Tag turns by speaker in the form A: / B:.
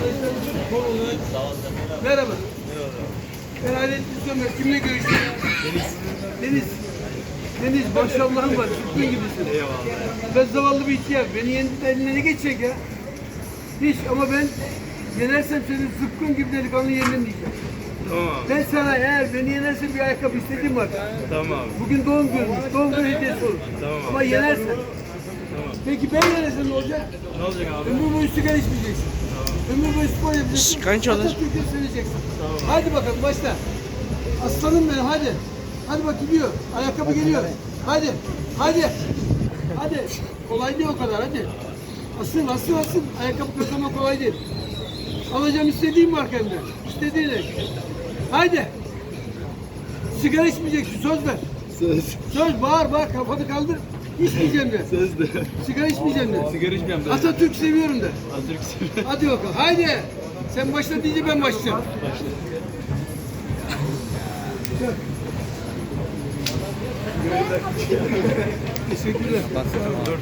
A: Arkadaşlarımızın kolunu. Merhaba. Ben Sömer. Kimle görüştüm? Deniz. Deniz. Deniz maşallahın var. Zıkkın gibisin. Eyvallah. Ben zavallı bir ihtiyar. Beni eline ne geçecek ya? Hiç ama ben yenersem seni zıkkın gibi delikanlı yendim diyeceğim.
B: Tamam.
A: Ben sana eğer beni yenersen bir ayakkabı istediğim var.
B: Tamam.
A: Bugün doğum günümüz. Doğum günü hediyesi olur.
B: Tamam.
A: Ama yenersen.
B: Tamam.
A: Peki ben yenersem ne olacak?
B: Ne olacak abi?
A: Ömür boyu sigara içmeyeceksin. Ömür boyu spor yapacaksın.
C: Kaç olur?
A: Atatürk'ü seveceksin. Hadi bakalım başla. Aslanım benim hadi. Hadi bak gidiyor. Ayakkabı geliyor. Hadi. Hadi. Hadi. Kolay değil o kadar hadi. Asıl asıl asıl. Ayakkabı kazanmak kolay değil. Alacağım istediğim var kendine. İstediğini. Hadi. Sigara içmeyeceksin söz ver.
B: Söz.
A: Söz bağır bağır kafanı kaldır. İçmeyeceğim de.
B: Söz de.
A: Sigara içmeyeceğim de.
B: Sigara içmeyeyim de.
A: Atatürk seviyorum de.
B: Atatürk seviyorum.
A: Hadi bakalım. Haydi. Sen başla deyince ben başlayacağım. Teşekkürler.